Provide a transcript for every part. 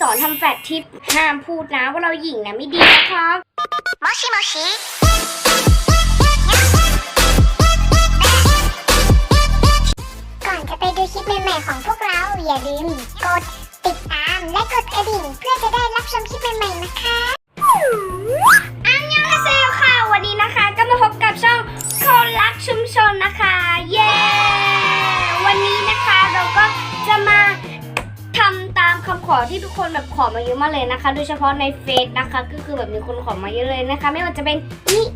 สอนทำแฟลชทิป ห้ามพูดนะว่าเราหญิงนะไม่ดีนะครับมอชิมอชิก่อนจะไปดูคลิปใหม่ๆของพวกเรา อย่าลืมกดติดตามและกดกระดิ่ง เพื่อจะได้รับชมคลิปใหม่ๆนะคะ ขอที่ทุกคนแบบขอมาเยอะมากเลยนะคะ โดยเฉพาะในเฟซนะคะ ก็คือแบบมีคนขอมาเยอะเลยนะคะ ไม่ว่าจะเป็นนี่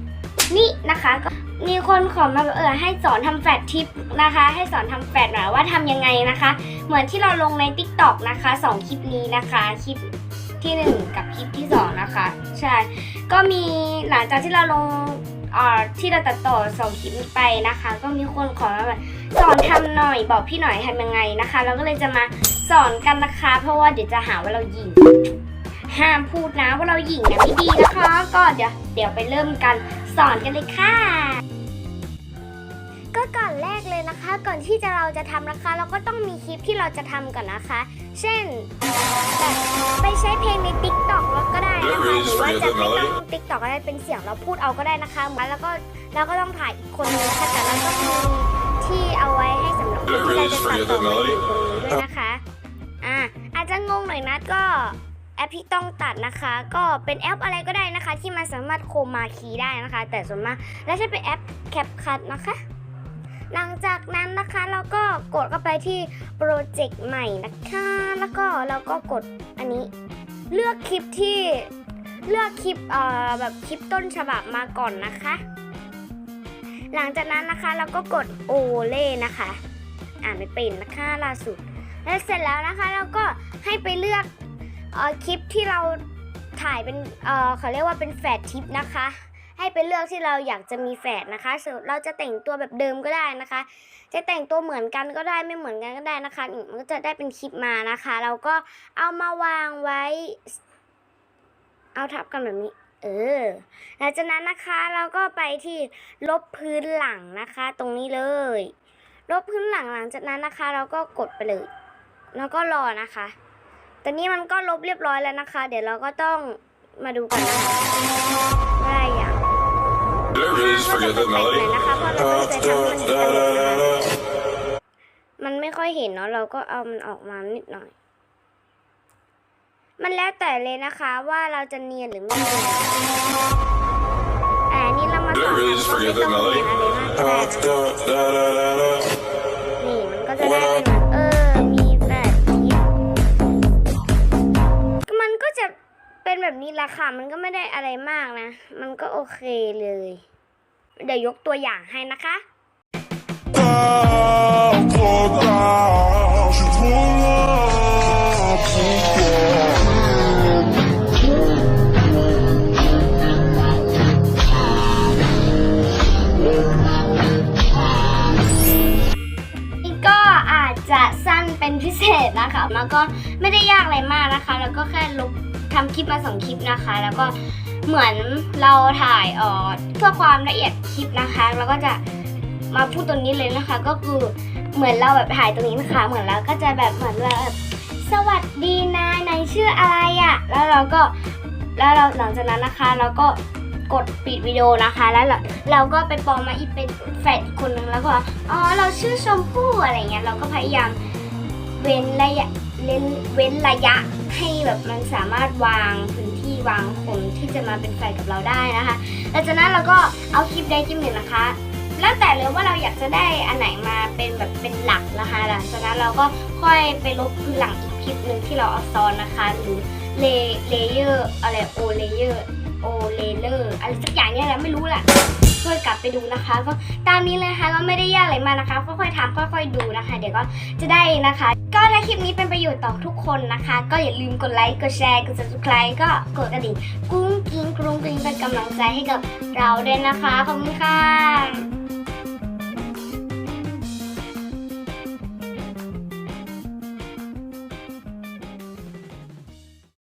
นี่นะคะก็มีคนขอมาแบบเออให้สอนทำแฟลตทิปนะคะ ให้สอนทำแฟลตหน่อยว่าทำยังไงนะคะ เหมือนที่เราลงใน t ิ k t o k นะคะสองคลิปนี้นะคะคลิปที่หนึ่งกับคลิปที่สองนะคะ ใช่ ก็มีหลังจากที่เราลงที่เราตัดต่อสองคลิปไปนะคะ ก็มีคนขอมาแบบสอนทำหน่อยบอกพี่หน่อยทำยังไงนะคะ เราก็เลยจะมา สอนกันนะคะ เพราะว่าเดี๋ยวจะหาว่าเราหยิง ห้ามพูดนะว่าเราหยิงนะไม่ดีนะคะ ก็เดี๋ยวเดี๋ยวไปเริ่มกันสอนกันเลยค่ะ ก็ก่อนแรกเลยนะคะ ก่อนที่จะเราจะทำนะคะ เราก็ต้องมีคลิปที่เราจะทำก่อนนะคะ เช่นแบบไปใช้เพลงใน t ิ k t o k แล้วก็ได้นะคะหรือว่าจะไม่ต้อง t ิ k t o k ก็ได้เป็นเสียงเราพูดเอาก็ได้นะคะมาแล้วก็เราก็ต้องถ่ายอีกคนนึงนะคะแต่เราต้องมีที่เอาไว้ให้สำหรับคนที่เราจะตัดต่อไปอยู่ตรงนี้ด้วยนะคะอ่า อาจจะงงหน่อยนะก็แอปที่ต้องตัดนะคะ ก็เป็นแอปอะไรก็ได้นะคะ ที่มันสามารถโคมาคีได้นะคะ แต่ส่วนมากแล้วจะเป็นแอป CapCut นะคะ หลังจากนั้นนะคะเราก็กดเข้าไปที่โปรเจกต์ใหม่นะคะ แล้วก็เราก็กดอันนี้ เลือกคลิปที่เลือกคลิปเอ่อแบบคลิปต้นฉบับมาก่อนนะคะ หลังจากนั้นนะคะเราก็กดโอเล่นะคะ อ่านไม่เป็นนะคะล่าสุด แล้วเสร็จแล้วนะคะเราก็ให้ไปเลือกออคลิปที่เราถ่ายเป็นเออเขาเรียกว่าเป็นแฟลชทิปนะคะ ให้ไปเลือกที่เราอยากจะมีแฝดนะคะส่วนเราจะแต่งตัวแบบเดิมก็ได้นะคะ จะแต่งตัวเหมือนกันก็ได้ไม่เหมือนกันก็ได้นะคะมันก็จะได้เป็นคลิปมานะคะ เราก็เอามาวางไว้ เอาทับกันแบบนี้เออหลังจากนั้นนะคะเราก็ไปที่ลบพื้นหลังนะคะ ตรงนี้เลย ลบพื้นหลังหลังจากนั้นนะคะ เราก็กดไปเลย แล้วก็รอนะคะ ตอนนี้มันก็ลบเรียบร้อยแล้วนะคะ เดี๋ยวเราก็ต้องมาดูกันนะคะว่าได้อย่าง There is ก็จะ forget ต the กแต่งหน่อย melody. นะคะเพราะเราตั้งใจทำให้มันตลกนะคะมันไม่ค่อยเห็นเนาะเราก็เอามันออกมานิดหน่อย มันแล้วแต่เลยนะคะว่าเราจะเนียนหรือไม่เนียนแต่อันนี้เรามาสอน There is ทำก็ไม่ forget ต้ the องเนีย melody. นอะไรมาก แบบนี้ละค่ะมันก็ไม่ได้อะไรมากนะ มันก็โอเคเลย เดี๋ยวยกตัวอย่างให้นะคะนี่ก็อาจจะสั้นเป็นพิเศษนะคะ มันก็ไม่ได้ยากอะไรมากนะคะ แล้วก็แค่ลบ ทำคลิปมาสองคลิปนะคะ แล้วก็เหมือนเราถ่ายเอ่อเพื่อความละเอียดคลิปนะคะแล้วก็จะมาพูดตรงนี้เลยนะคะ ก็คือเหมือนเราแบบถ่ายตรงนี้นะคะ เหมือนเราก็จะแบบเหมือนแบบสวัสดีนายนายชื่ออะไรอะ่ะแล้วเราก็แล้วเราหลังจากนั้นนะคะ เราก็กดปิดวิดีโอนะคะ แล้วเราเราก็ไปปลอมมาอีกเป็นแฟนอีกคนนึงแล้วก็อ๋อเราชื่อชมพู่อะไรเงี้ยเราก็พยายาม เว้นระยะเว้นเว้นระยะให้แบบมันสามารถวางพื้นที่วางคนที่จะมาเป็นแฟนกับเราได้นะคะหลังจากนั้นเราก็เอาคลิปใดคลิปหนึ่งนะคะ แล้วแต่เลยว่าเราอยากจะได้อันไหนมาเป็นแบบเป็นหลักนะคะ หลังจากนั้นเราก็ค่อยไปลบพื้นหลังอีกคลิปหนึ่งที่เราเอาซ้อนนะคะหรือเลเลเยอร์อะไรโอเลเยอร์โอเลเลอร์อะไรสักอย่างเนี่ยแหละไม่รู้แหละช่วยกลับไปดูนะคะ ก็ตามนี้เลยนะคะก็ไม่ได้ยากอะไรมากนะคะ ค่อยๆทำค่อยๆดูนะคะ เดี๋ยวก็จะได้นะคะ ลิปนี้เป็นประโยชน์ต่อทุกคนนะคะ ก็อย่าลืมกดไลค์ กดแชร์ กด subscribe ก็กดกระดิ่งกุ้งกิ้งกรุงกริ้งเป็นกำลังใจให้กับเราด้วยนะคะ ขอบคุณค่ะ